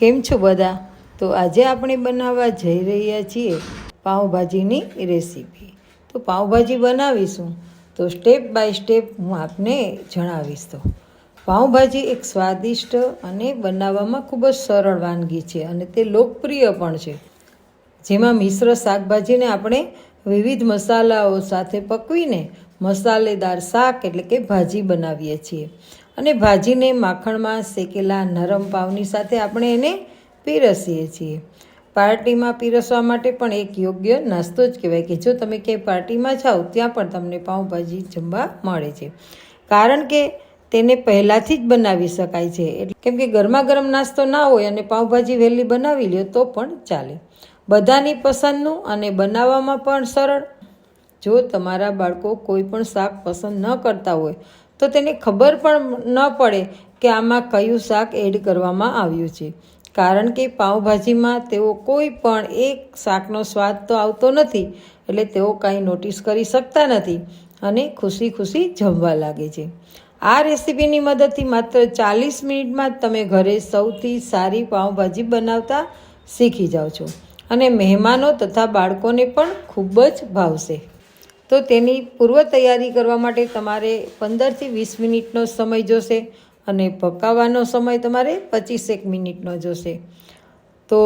કેમ છો બધા? તો આજે આપણે બનાવવા જઈ રહ્યા છીએ પાઉંભાજીની રેસીપી. તો પાઉંભાજી બનાવીશું તો સ્ટેપ બાય સ્ટેપ હું આપને જણાવીશ તો. પાઉંભાજી એક સ્વાદિષ્ટ અને બનાવવામાં ખૂબ જ સરળ વાનગી છે અને તે લોકપ્રિય પણ છે. જેમાં મિશ્ર શાકભાજીને આપણે વિવિધ મસાલાઓ સાથે પકવીને મસાલેદાર શાક એટલે કે ભાજી બનાવીએ છીએ. અને ભાજીને માખણમાં શેકેલા નરમ પાવની સાથે આપણે એને પીરસીએ છીએ. પાર્ટીમાં પીરસવા માટે પણ એક યોગ્ય નાસ્તો જ કહેવાય કે જો તમે ક્યાંય પાર્ટીમાં જાઓ, ત્યાં પણ તમને પાઉંભાજી જમવા મળે છે. કારણ કે તેને પહેલાંથી જ બનાવી શકાય છે. એટલે કેમ કે ગરમા ગરમ નાસ્તો ના હોય અને પાઉંભાજી વહેલી બનાવી લ્યો તો પણ ચાલે. બધાની પસંદનું અને બનાવવામાં પણ સરળ. જો તમારા બાળકો કોઈ પણ શાક પસંદ ન કરતા હોય તો તેને ખબર પણ ન પડે કે આમાં કયું શાક એડ કરવામાં આવ્યું છે. કારણ કે પાઉંભાજીમાં તેઓ કોઈ પણ એક શાકનો સ્વાદ તો આવતો નથી, એટલે તેઓ કાંઈ નોટિસ કરી શકતા નથી અને ખુશી ખુશી જમવા લાગે છે. આ રેસીપીની મદદથી માત્ર ચાલીસ મિનિટમાં જ તમે ઘરે સૌથી સારી પાઉંભાજી બનાવતા શીખી જાઓ છો અને મહેમાનો તથા બાળકોને પણ ખૂબ જ ભાવશે. તો તેની પૂર્વ તૈયારી કરવા માટે તમારે પંદરથી વીસ મિનિટનો સમય જોશે અને પકાવવાનો સમય તમારે પચીસેક મિનિટનો જોશે. તો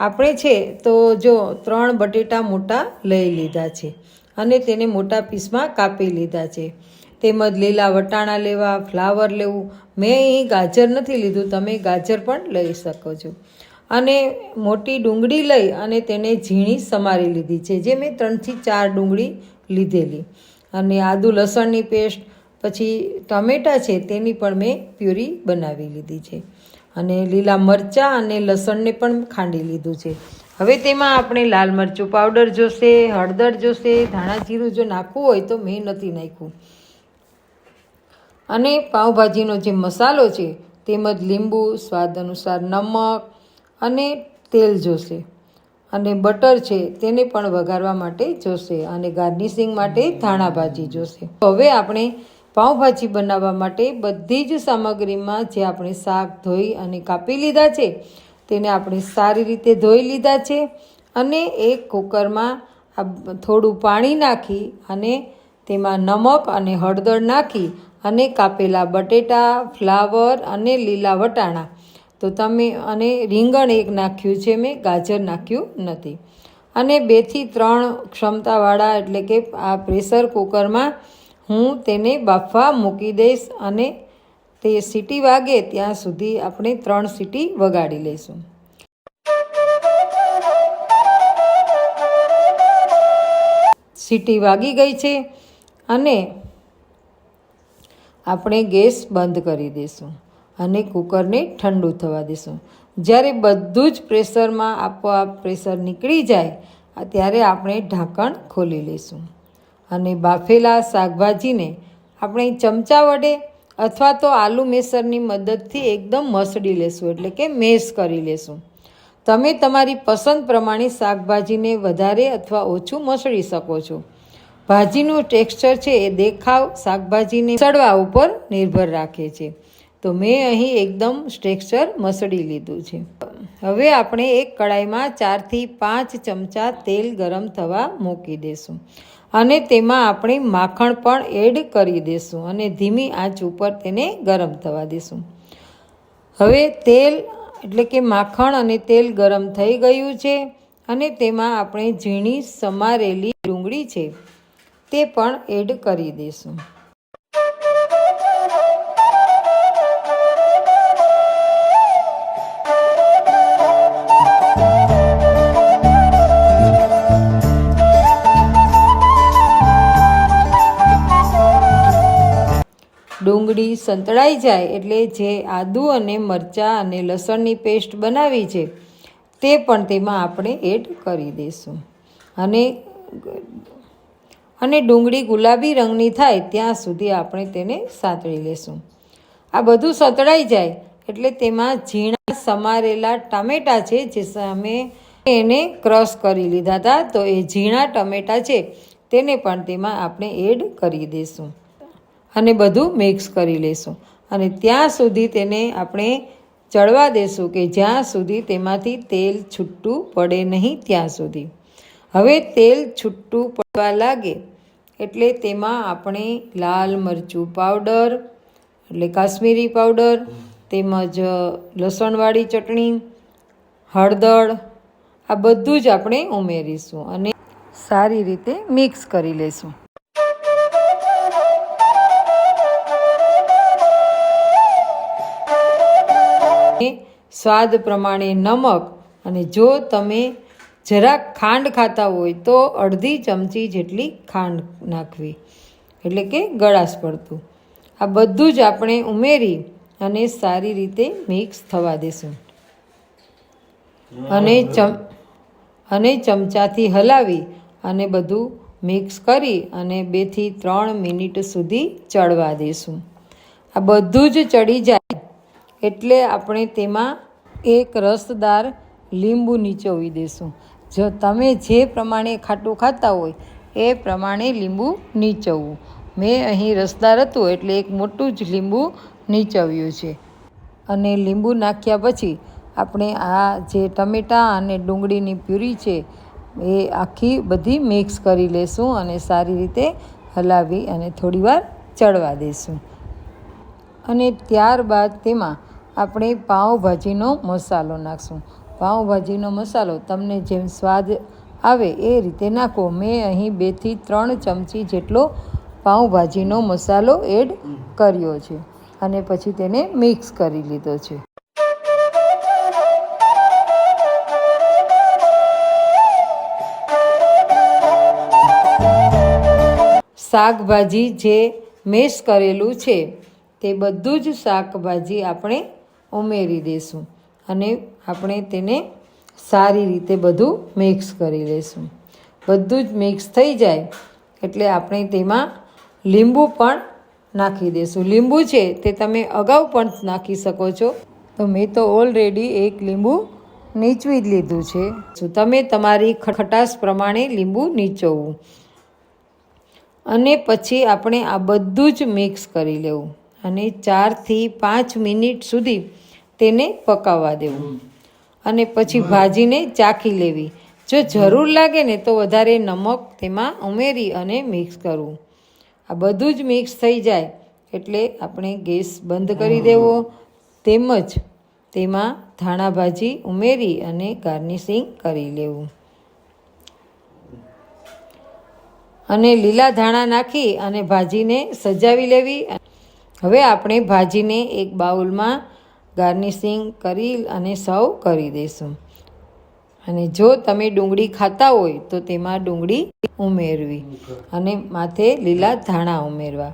આપણે છે તો જો ત્રણ બટેટા મોટા લઈ લીધા છે અને તેને મોટા પીસમાં કાપી લીધા છે. તેમજ લીલા વટાણા લેવા, ફ્લાવર લેવું, મેં અહીં ગાજર નથી લીધું, તમે ગાજર પણ લઈ શકો છો. અને મોટી ડુંગળી લઈ અને તેને ઝીણી સમારી લીધી છે. જે મેં ત્રણથી ચાર ડુંગળી લીધેલી. અને આદુ લસણની પેસ્ટ, પછી ટમેટાં છે તેની પણ મેં પ્યુરી બનાવી લીધી છે. અને લીલા મરચાં અને લસણને પણ ખાંડી લીધું છે. હવે તેમાં આપણે લાલ મરચું પાવડર જોશે, હળદર જોશે, ધાણા જીરું જો નાખવું હોય તો મેં નથી નાખ્યું. અને પાઉંભાજીનો જે મસાલો છે, તેમજ લીંબુ સ્વાદ અનુસાર નમક અને તેલ જોશે. અને બટર છે તેને પણ વઘારવા માટે જોશે અને ગાર્નિશિંગ માટે ધાણા ભાજી જોશે હવે આપણે પાઉંભાજી બનાવવા માટે બધી જ સામગ્રીમાં જે આપણે શાક ધોઈ અને કાપી લીધા છે, તેને આપણે સારી રીતે ધોઈ લીધા છે અને એક કુકરમાં આ થોડું પાણી નાખી અને તેમાં નમક અને હળદર નાખી અને કાપેલા બટેટા, ફ્લાવર અને લીલા વટાણા તો તમે અને રીંગણ એક નાખ્યું છે મેં, ગાજર નાખ્યું નથી. અને બેથી ત્રણ ક્ષમતાવાળા એટલે કે આ પ્રેશર કુકરમાં હું તેને બાફવા મૂકી દઈશ અને તે સીટી વાગે ત્યાં સુધી આપણે ત્રણ સીટી વગાડી લઈશું. સીટી વાગી ગઈ છે અને આપણે ગેસ બંધ કરી દઈશું. અને કુકરને ઠંડુ થવા દઈશું જ્યારે બધું જ પ્રેશરમાં આપોઆપ પ્રેશર નીકળી જાય, ત્યારે આપણે ઢાંકણ ખોલી લઈશું. અને બાફેલા શાકભાજીને આપણે ચમચા વડે અથવા તો આલુ મેસરની મદદથી એકદમ મસળી લેશું, એટલે કે મેશ કરી લેશું. તમે તમારી પસંદ પ્રમાણે શાકભાજીને વધારે અથવા ઓછું મસળી શકો છો. ભાજીનું ટેક્સચર છે એ દેખાવ શાકભાજીને સડવા ઉપર નિર્ભર રાખે છે. તો મેં અહીં એકદમ ટેક્સચર મસળી લીધું છે. હવે આપણે એક કડાઈમાં ચારથી પાંચ ચમચા તેલ ગરમ થવા મૂકી દઈશું અને તેમાં આપણે માખણ પણ એડ કરી દઈશું અને ધીમી આંચ ઉપર તેને ગરમ થવા દઈશું હવે તેલ, એટલે કે માખણ અને તેલ ગરમ થઈ ગયું છે અને તેમાં આપણે ઝીણી સમારેલી ડુંગળી છે તે પણ એડ કરી દઈશું ડુંગળી સંતળાઈ જાય એટલે જે આદુ અને મરચાં અને લસણની પેસ્ટ બનાવી છે, તે પણ તેમાં આપણે એડ કરી દઈશું. અને અને ડુંગળી ગુલાબી રંગની થાય ત્યાં સુધી આપણે તેને સાંતળી લેશું. આ બધું સંતળાઈ જાય એટલે તેમાં ઝીણા સમારેલા ટામેટાં છે, જે સામે એને ક્રશ કરી લીધા હતા, તો એ ઝીણા ટમેટાં છે, તેને પણ તેમાં આપણે એડ કરી દઈશું. અને બધું મિક્સ કરી લઈશું અને ત્યાં સુધી તેને આપણે ચડવા દેશું કે જ્યાં સુધી તેમાંથી તેલ છૂટું પડે નહીં ત્યાં સુધી. હવે તેલ છૂટું પડવા લાગે એટલે તેમાં આપણે લાલ મરચું પાવડર, એટલે કાશ્મીરી પાવડર, તેમજ લસણવાળી ચટણી, હળદર, આ બધું જ આપણે ઉમેરીશું અને સારી રીતે મિક્સ કરી લઈશું સ્વાદ પ્રમાણે નમક અને જો તમે જરાક ખાંડ ખાતા હોય તો અડધી ચમચી જેટલી ખાંડ નાખવી. એટલે કે ગળાશ પડતું. આ બધું જ આપણે ઉમેરી અને સારી રીતે મિક્સ થવા દેશું. અને ચમ, અને ચમચાથી હલાવી અને બધું મિક્સ કરી અને બેથી ત્રણ મિનિટ સુધી ચડવા દેશું. આ બધું જ ચડી જાય. એટલે આપણે તેમાં એક રસદાર લીંબુ નીચોવી દઈશું જો તમે જે પ્રમાણે ખાટું ખાતા હોય, એ પ્રમાણે લીંબુ નીચવવું મેં અહીં રસદાર હતું એટલે એક મોટું જ લીંબુ નીચવ્યું છે. અને લીંબુ નાખ્યા પછી આપણે આ જે ટમેટાં અને ડુંગળીની પ્યુરી છે, એ આખી બધી મિક્સ કરી લેશું અને સારી રીતે હલાવી અને થોડીવાર ચડવા દઈશું અને ત્યારબાદ તેમાં આપણે પાઉંભાજીનો મસાલો નાખશું. પાઉંભાજીનો મસાલો તમને જેમ સ્વાદ આવે એ રીતે નાખો. મેં અહીં બેથી ત્રણ ચમચી જેટલો પાઉંભાજીનો મસાલો એડ કર્યો છે અને પછી તેને મિક્સ કરી લીધો છે. શાકભાજી જે મેશ કરેલું છે તે બધું જ શાકભાજી આપણે ઉમેરી દઈશું અને આપણે તેને સારી રીતે બધું મિક્સ કરી લઈશું બધું જ મિક્સ થઈ જાય એટલે આપણે તેમાં લીંબુ પણ નાખી દઈશું લીંબુ છે તે તમે અગાઉ પણ નાખી શકો છો. તો મેં તો ઓલરેડી એક લીંબુ નીચવી જ લીધું છે. તો તમે તમારી ખટાશ પ્રમાણે લીંબુ નીચવવું. અને પછી આપણે આ બધું જ મિક્સ કરી લેવું. અને ચારથી પાંચ મિનિટ સુધી તેને પકાવવા દેવું. અને પછી ભાજીને ચાખી લેવી. જો જરૂર લાગે ને તો વધારે નમક તેમાં ઉમેરી અને મિક્સ કરવું. આ બધું જ મિક્સ થઈ જાય એટલે આપણે ગેસ બંધ કરી દેવો. તેમજ તેમાં ધાણા ભાજી ઉમેરી અને ગાર્નિશિંગ કરી લેવું. અને લીલા ધાણા નાખી અને ભાજીને સજાવી લેવી. હવે આપણે ભાજીને એક બાઉલમાં ગાર્નિશિંગ કરી અને સર્વ કરી દઈશું. અને જો તમે ડુંગળી ખાતા હોય તો તેમાં ડુંગળી ઉમેરવી અને માથે લીલા ધાણા ઉમેરવા.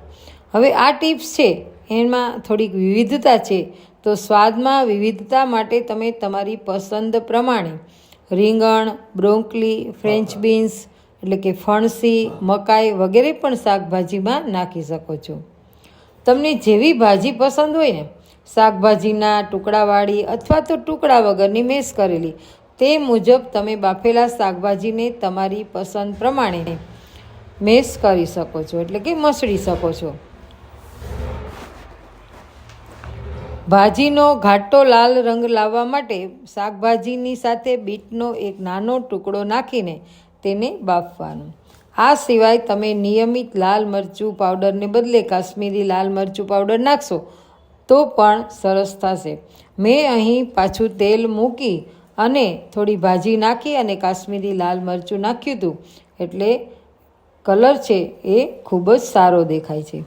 હવે આ ટિપ્સ છે, એમાં થોડીક વિવિધતા છે. તો સ્વાદમાં વિવિધતા માટે તમે તમારી પસંદ પ્રમાણે રીંગણ, બ્રોંકલી, ફ્રેન્ચ બીન્સ, એટલે કે ફણસી, મકાઈ વગેરે પણ શાકભાજીમાં નાખી શકો છો. તમને જેવી ભાજી પસંદ હોય ને, શાકભાજીના ટુકડાવાળી અથવા તો ટુકડા વગરની મેસ કરેલી, તે મુજબ તમે બાફેલા શાકભાજીને તમારી પસંદ પ્રમાણે મેસ કરી શકો છો, એટલે કે મસળી શકો છો. ભાજીનો ઘાટો લાલ રંગ લાવવા માટે શાકભાજીની સાથે બીટનો એક નાનો ટુકડો નાખીને તેને બાફવાનું. આ સિવાય તમે નિયમિત લાલ મરચું પાવડરને બદલે કાશ્મીરી લાલ મરચું પાવડર નાખશો, તો પણ સરસ થશે. મેં અહીં પાછું તેલ મૂકી અને થોડી ભાજી નાખી અને કાશ્મીરી લાલ મરચું નાખ્યું હતું. એટલે કલર છે એ ખૂબ જ સારો દેખાય છે.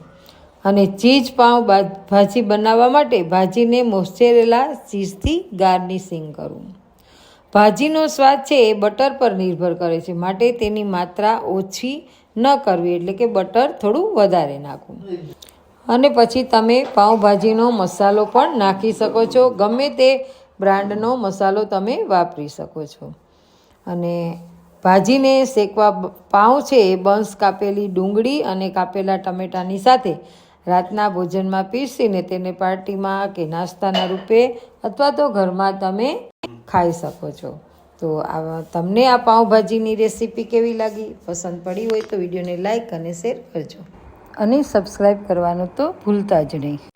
અને ચીઝ પાઉં ભાજી બનાવવા માટે ભાજીને મોસ્ચેરેલા ચીઝથી ગાર્નિશિંગ કરવું ભાજીનો સ્વાદ છે એ બટર પર નિર્ભર કરે છે. માટે તેની માત્રા ઓછી ન કરવી એટલે કે બટર થોડું વધારે નાખવું. અને પછી તમે પાઉંભાજીનો મસાલો પણ નાખી શકો છો. ગમે તે બ્રાન્ડનો મસાલો તમે વાપરી શકો છો. અને ભાજીને શેકવા પાઉં છે એ બંસ કાપેલી ડુંગળી અને કાપેલા ટમેટાની સાથે રાતના ભોજનમાં પીસીને તેને પાર્ટીમાં કે નાસ્તાના રૂપે અથવા તો ઘરમાં તમે ખાઈ શકો છો. તો આ તમને આ પાઉંભાજીની રેસીપી કેવી લાગી? પસંદ પડી હોય તો વિડીયોને લાઇક અને શેર કરજો. અને સબસ્ક્રાઈબ કરવાનું તો ભૂલતા જ નહીં.